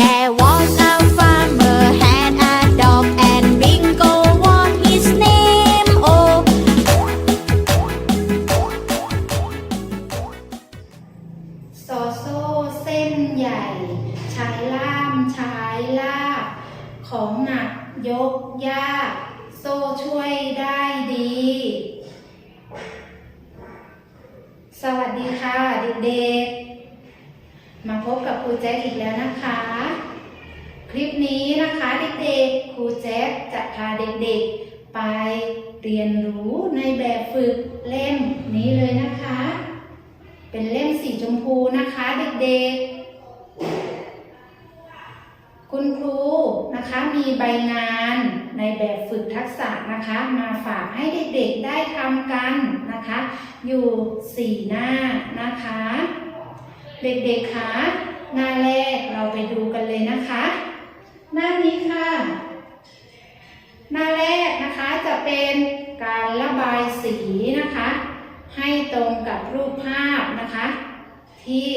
There was a farmer had a dog and Bingo was his name. Oh, โซโซ่เส้นใหญ่ ใช้ล่ามใช้ลากของหนักยกยาก โซ่ช่วยได้ดี สวัสดีค่ะเด็กๆ มาพบกับครูแจ๊คอีกแล้วนะคะ คลิปนี้นะคะเด็กๆครูแจ๊คจะพาเด็กๆ ไปเรียนรู้ในแบบฝึกเล่มนี้เลยนะคะ เป็นเล่มสีชมพูนะคะเด็กๆ คุณครูนะคะมีใบงานในแบบฝึกทักษะนะคะ มาฝากให้เด็กๆได้ทำกันนะคะ อยู่สี่หน้านะคะ เด็กๆคะหน้าแรกเราไปดูกันเลยนะคะ หน้านี้ค่ะ หน้าแรกนะคะจะเป็นการระบายสีนะคะ ให้ตรงกับรูปภาพนะคะ ที่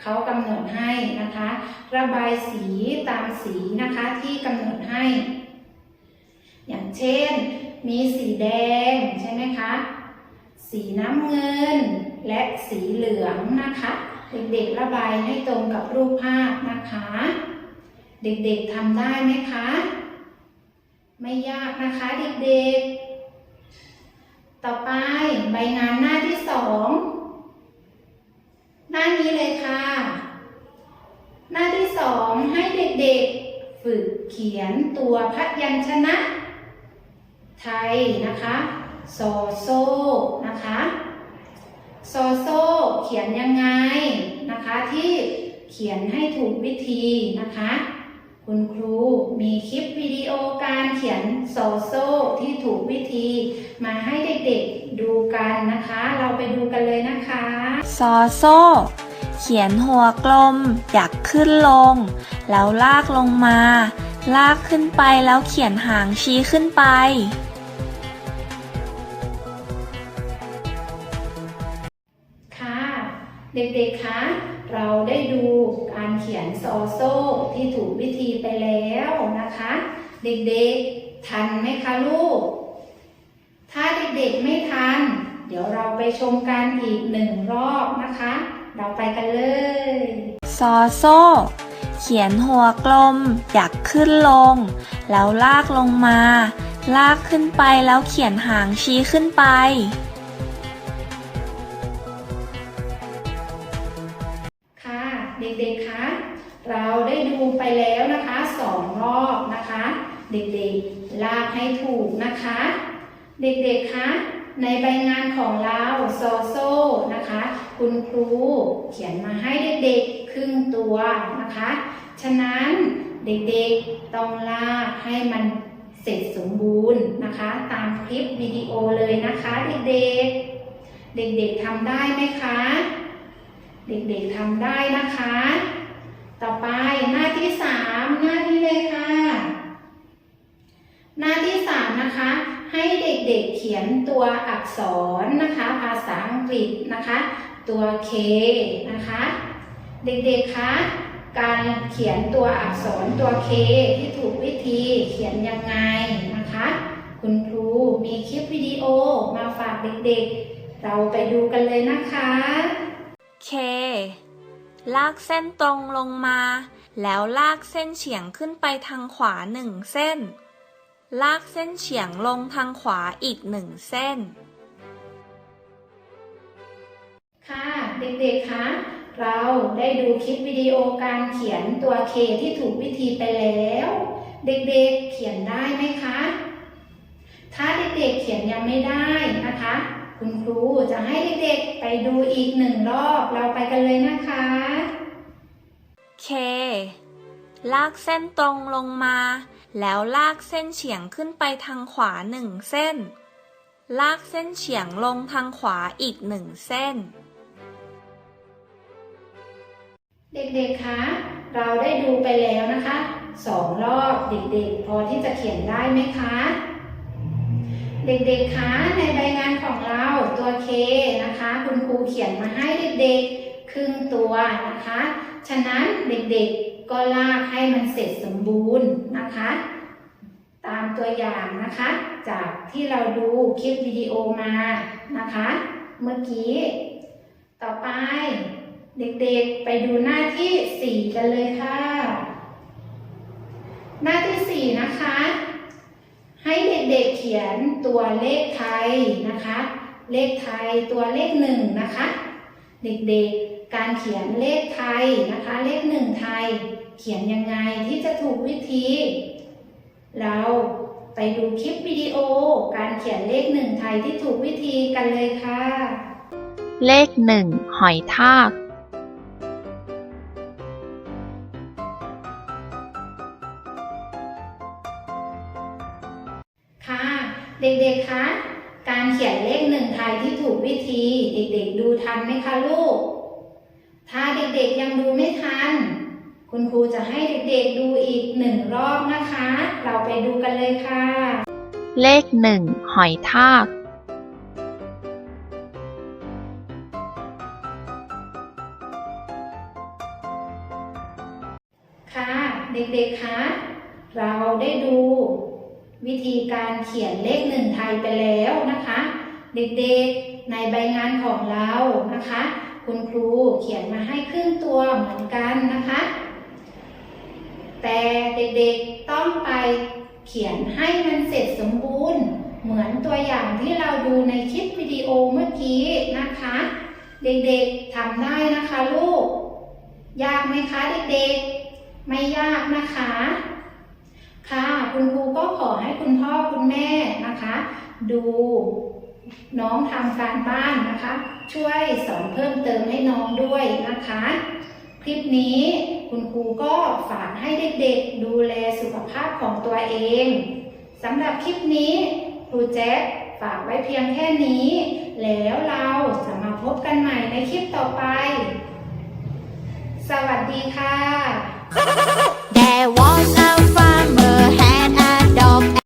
เขากำหนดให้นะคะ ระบายสีตามสีนะคะที่กำหนดให้ อย่างเช่น มีสีแดงใช่ไหมคะ สีน้ำเงินและสีเหลืองนะคะ เด็กๆระบายให้ตรงกับรูปภาพนะคะ เด็กๆทำได้ไหมคะ ไม่ยากนะคะเด็กๆ ต่อไปใบงานหน้าที่สองหน้านี้เลยค่ะ หน้าที่สองให้เด็กๆ ฝึกเขียนตัวพยัญชนะ ไทยนะคะโซโซนะคะ โซโซเขียนยังไงนะคะที่เขียนให้ถูกวิธีนะคะ คุณครูมีคลิปวิดีโอการเขียนโซโซที่ถูกวิธี มาให้เด็กๆดูกันนะคะ เราไปดูกันเลยนะคะซโซเขียนหัวกลมอยากขึ้นลง แล้วลากลงมา ลากขึ้นไปแล้วเขียนหางชี้ขึ้นไป เด็กๆ คะ เราได้ดูการเขียนโซโซ่ที่ถูกวิธีไปแล้วนะคะ เด็กๆ ทันไหมคะลูก ถ้าเด็กๆ ไม่ทัน เดี๋ยวเราไปชมกันอีกหนึ่งรอบนะคะ เราไปกันเลย ซอโซ่ เขียนหัวกลม อยากขึ้นลง แล้วลากลงมา ลากขึ้นไปแล้วเขียนหางชี้ขึ้นไป เด็กๆคะเราได้ดูไปแล้วนะคะสองรอบนะคะ เด็กๆลากให้ถูกนะคะ เด็กๆคะในใบงานของเราโซโซนะคะ คุณครูเขียนมาให้เด็กๆครึ่งตัวนะคะ ฉะนั้นเด็กๆต้องลากให้มันเสร็จสมบูรณ์นะคะ ตามคลิปวิดีโอเลยนะคะ เด็กๆ เด็กๆทำได้ไหมคะ เด็กๆทำได้นะคะ ต่อไปหน้าที่สามหน้านี้เลยค่ะ หน้าที่สามนะคะ ให้เด็กๆเขียนตัวอักษรนะคะ ภาษาอังกฤษนะคะ ตัว K นะคะ เด็กๆคะการเขียนตัวอักษรตัว K ที่ถูกวิธีเขียนยังไงนะคะ คุณครูมีคลิปวิดีโอมาฝากเด็กๆ เราไปดูกันเลยนะคะ เคลากเส้นตรงลงมา แล้วลากเส้นเฉียงขึ้นไปทางขวาหนึ่งเส้น ลากเส้นเฉียงลงทางขวาอีกหนึ่งเส้น ค่ะเด็กๆคะเราได้ดูคลิปวิดีโอการเขียนตัว K ที่ถูกวิธีไปแล้ว เด็กๆเขียนได้ไหมคะ ถ้าเด็กๆเขียนยังไม่ได้นะคะ คุณครูจะให้เด็กๆไปดูอีกหนึ่งรอบเราไปกันเลยนะคะเคลากเส้นตรงลงมา แล้วลากเส้นเฉียงขึ้นไปทางขวาหนึ่งเส้น ลากเส้นเฉียงลงทางขวาอีกหนึ่งเส้น เด็กๆ คะ เราได้ดูไปแล้วนะคะสองรอบเด็กๆ พอที่จะเขียนได้ไหมคะ เด็กๆ คะในใบงานของเราตัว K นะคะ คุณครูเขียนมาให้เด็กๆ ครึ่งตัวนะคะ ฉะนั้นเด็กๆ ก็ลากให้มันเสร็จสมบูรณ์นะคะ ตามตัวอย่างนะคะ จากที่เราดูคลิปวิดีโอมานะคะ เมื่อกี้ ต่อไป เด็กๆ ไปดูหน้าที่ 4 กันเลยค่ะ หน้าที่ 4 นะคะ เด็กเขียนตัวเลขไทยนะคะ เลขไทยตัวเลขหนึ่งนะคะ เด็กๆการเขียนเลขไทยนะคะ เลขหนึ่งไทย เขียนยังไงที่จะถูกวิธี เราไปดูคลิปวิดีโอ การเขียนเลขหนึ่งไทยที่ถูกวิธีกันเลยค่ะ เลขหนึ่งหอยทาก เด็กๆ คะ การเขียนเลขหนึ่งไทยที่ถูกวิธี เด็กๆ ดูทันไหมคะลูก ถ้าเด็กๆ ยังดูไม่ทัน คุณครูจะให้เด็กๆ ดูอีกหนึ่งรอบนะคะ เราไปดูกันเลยค่ะ เลขหนึ่งหอยทากค่ะ เด็กๆ คะ เราได้ดู วิธีการเขียนเลขหนึ่งไทยไปแล้วนะคะ เด็กๆในใบงานของเรานะคะ คุณครูเขียนมาให้ครึ่งตัวเหมือนกันนะคะ แต่เด็กๆต้องไปเขียนให้มันเสร็จสมบูรณ์ เหมือนตัวอย่างที่เราดูในคลิปวิดีโอเมื่อกี้นะคะ เด็กๆทำได้นะคะลูก ยากไหมคะเด็กๆ ไม่ยากนะคะ ค่ะ คุณครูก็ขอให้คุณพ่อคุณแม่นะคะ ดูน้องทำการบ้านนะคะ ช่วยสอนเพิ่มเติมให้น้องด้วยนะคะ คลิปนี้คุณครูก็ฝากให้เด็กๆดูแลสุขภาพของตัวเองสำหรับคลิปนี้ครูแจ๊คฝากไว้เพียงแค่นี้ แล้วเราจะมาพบกันใหม่ในคลิปต่อไป สวัสดีค่ะ